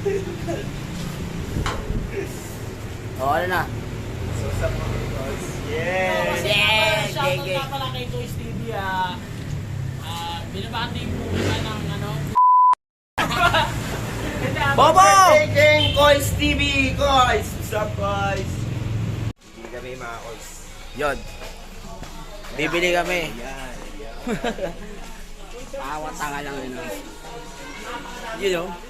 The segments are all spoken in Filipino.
O, ano na? So, sa mga boys. Oh, Yes! Yes, shoutout nga pala kay Toys TV, ah, ah, binabati po kita ng ano, ah, Bobo! Gang Coins TV! Coins! What's up, guys? Hindi kami mga coins. Yun. Bibili kami. Yan, yan. Awa tanga lang yun. oh. You know?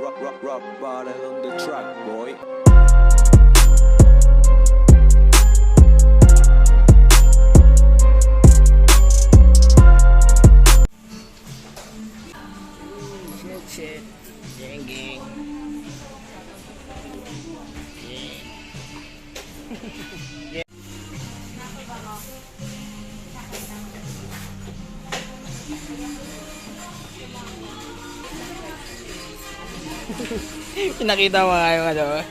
Rock, rock, rock, bottle on the track, boy. Pinakita mo nga ano.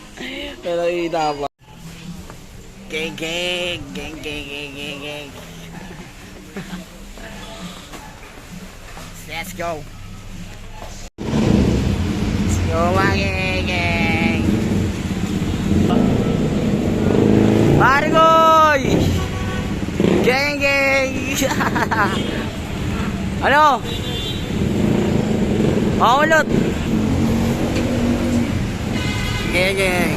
Pinakita mo. Gang, gang, gang, gang, gang, gang, gang. Let's go. Let's go, mga gang, gang. Marigoy! Gang, gang! ano? Maulot! Gang, gang.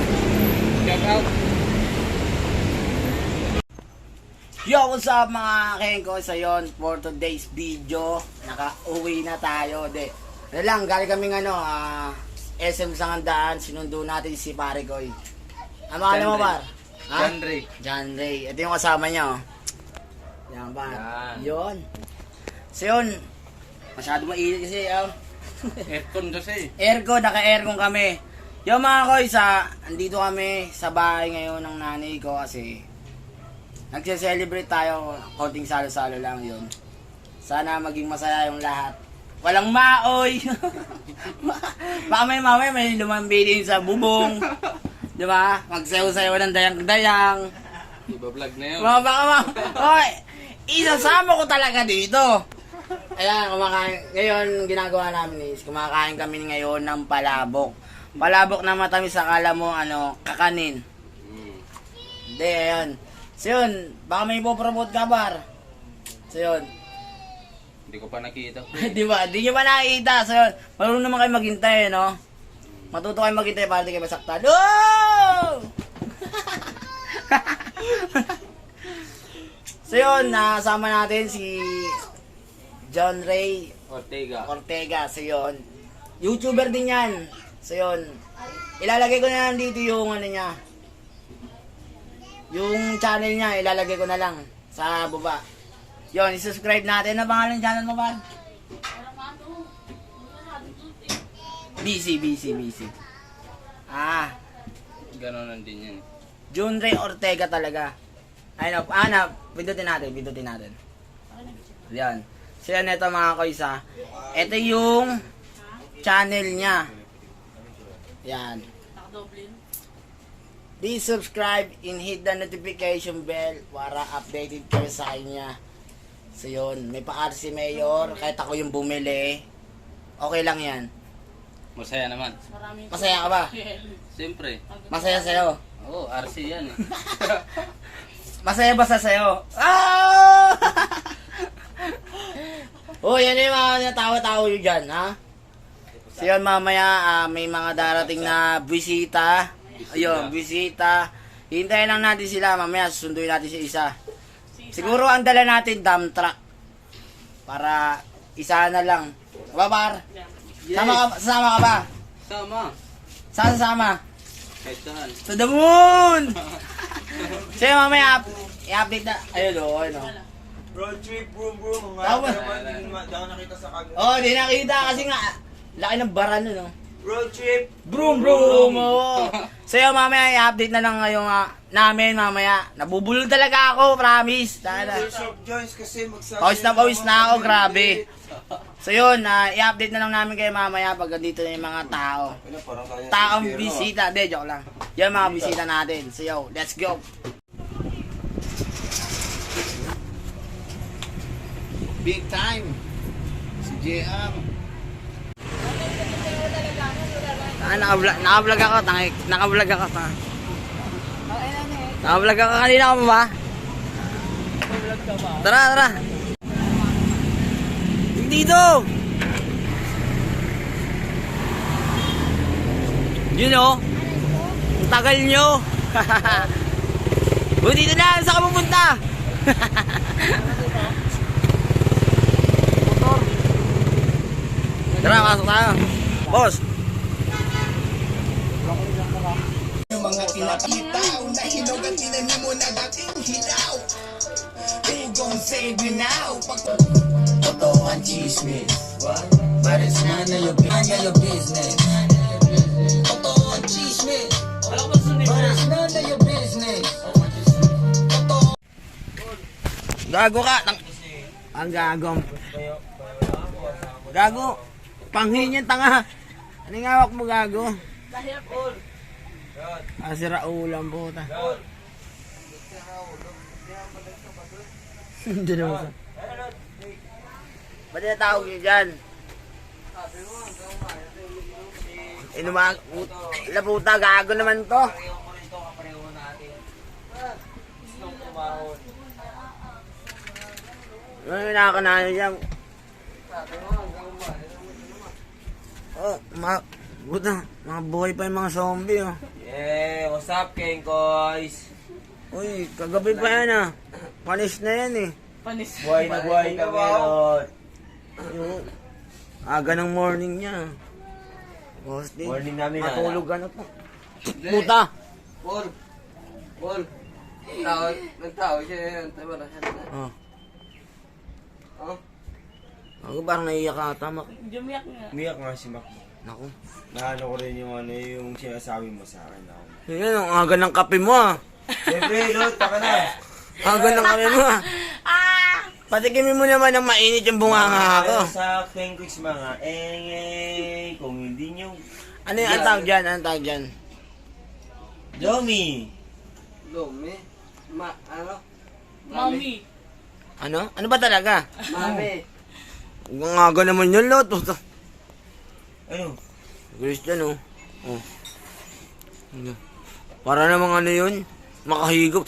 Check out. Yo, what's up mga kengko? So yun, for today's video, naka-uwi na tayo. De, ano lang, galing kaming ano, ah, SM Sangandaan, sinundo natin si Pare Koy. Ano ka mo, par? Ha? John Ray. John Ray. Ito yung kasama niya, oh. Yan ba? Yan. Yun. So yun, masyado mainit kasi, oh. Aircon kasi. Aircon, naka-aircon kami. Yo mga koy, sa, andito kami sa bahay ngayon ng nanay ko kasi nagse-celebrate tayo, konting salo-salo lang yun. Sana maging masaya yung lahat. Walang maoy! Baka may mamay, may lumambilin sa bubong. Di ba? Magsayaw-sayaw ng dayang-dayang. Iba-vlog na yun. Mga baka ma... Hoy! Isasama ko talaga dito. Ayan, kumakain. Ngayon, ginagawa namin is, kumakain kami ngayon ng palabok. Palabok na matamis, akala mo, ano, kakanin. Hindi, ayan. So yun, baka may ipopromote ka, bar. So yun. Hindi ko pa nakita. di ba? Di nyo ba nakikita? So yun, marunong naman kayo maghintay, no? Matuto kayo maghintay para di kayo masaktan. Oh! so yun, nasama natin si John Ray Ortega. Ortega. So yun, YouTuber din yan. So yun, ilalagay ko na lang dito yung ano niya. Yung channel niya, ilalagay ko na lang sa baba. Yun, subscribe natin. Ano pangalan ng channel mo ba? BC, BC, BC. Ah, Ganon din yan. June Ray Ortega talaga. Ayun, ah, na, pindutin natin, pindutin natin. Yan. So yan, ito mga koisa. Ito yung channel niya. Yan. Please subscribe and hit the notification bell para updated kayo sa kanya. So yun, may pa-RC Mayor, kahit ako yung bumili, okay lang yan. Masaya naman. Masaya ka ba? Siyempre. Masaya sa'yo. Oo, oh, RC yan eh. Masaya ba sa sayo? Ah! oh, yan yung mga natawa-tawa nyo dyan, ha? So yun, mamaya ah, may mga darating na bisita. Ayun, bisita. Hintayin lang natin sila, mamaya susunduin natin si isa. Siguro ang dala natin dump truck. Para isa na lang. Babar, sama ka, sama ka ba? Sama. Saan sama? Kahit saan. To the moon! so yun, mamaya, i-update na. Ayun o, ayun o. Road trip, boom, boom. Mga Tama. naman, hindi naman daw nakita sa kagad. Oh, di nakita kasi nga, laki ng bara nun, no? Road trip. Broom, broom! Oo. So yun, mamaya, i-update na lang ngayong ah, namin, mamaya. Nabubulol talaga ako, promise. Dada. There's of joints kasi magsasabi. Pawis na pawis na ako, grabe. So yun, ah, i-update na lang namin kayo mamaya pag dito na yung mga tao. Ano, parang kaya Taong ah. bisita. De, joke lang. Yan mga bisita natin. So yo, let's go. Big time. Si JM. Ah, naka-vlog, naka-vlog ako, tangik. Naka-vlog ako, tangik. Naka-vlog ako kanina ka pa ba? Vlog ka ba? Tara, tara. Dito. Yun oh. Ang tagal nyo. Dito na. Saan ka? Tara, pasok tayo. Boss. mga pinakitaw na hinog at tinanim mo na dating hilaw Who gon' save you now? Totoo ang chismis none of your, none of your business Totoo ang chismis But na. of your business Gago ka. Ang gagong. Gago. Panghin yan, tanga. Anong hawak mo, gago? Ah, sira ulam, puta. Hindi naman sa... Ba't yung tawag niyo dyan? Inumag... Ila puta, gago naman to. Ano yung nakakanano dyan? Oh, ma... Buta, mga buhay pa yung mga zombie, oh. Yeah, what's up, King Koys? Uy, kagabi pa yan, ah. Panis na yan, eh. Panis. Buhay na buhay kami ron. Yung aga ng morning niya. Boss, di. Morning namin, Matulog ano to. Puta! Paul. Paul. Tao, nagtao siya yun. Tama na siya. Oh. Oh. Ako parang naiyak ka, tama. Jumiyak nga. Umiyak nga si Mac. Naku. Naano ko rin yung ano yung sinasabi mo sa akin. Ako. Yan, ang aga ng kape mo, ah. Siyempre, Lot, taka na. Aga ng kape mo, ah. Patikimin mo naman ng mainit yung bunganga ako. Ano sa Koys mga eh, kung hindi nyo... Ano yung ang tawag dyan? Anong tawag dyan? Domi! Lumi. Ma, ano? Mami. Ano? Ano ba talaga? Mami. Ang aga naman yun, lot. Ano? Christian, oh. Oh. Ano? Para namang ano yun? Makahigop.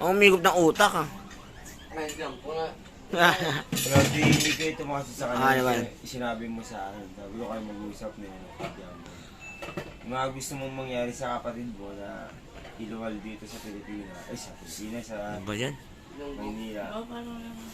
Ang umigop ng utak, ah. May gampo nga. Pero di, hindi kayo tumakasya sa Ah, kanya. naman. Sin- Sinabi mo sa akin. Sabi ko kayo mag-usap na yun. Yung mga gusto mong mangyari sa kapatid mo na iluwal dito sa Pilipinas. Ay, sa Pilipinas, sa Ano ba yan? Maynila. Oh, paano naman?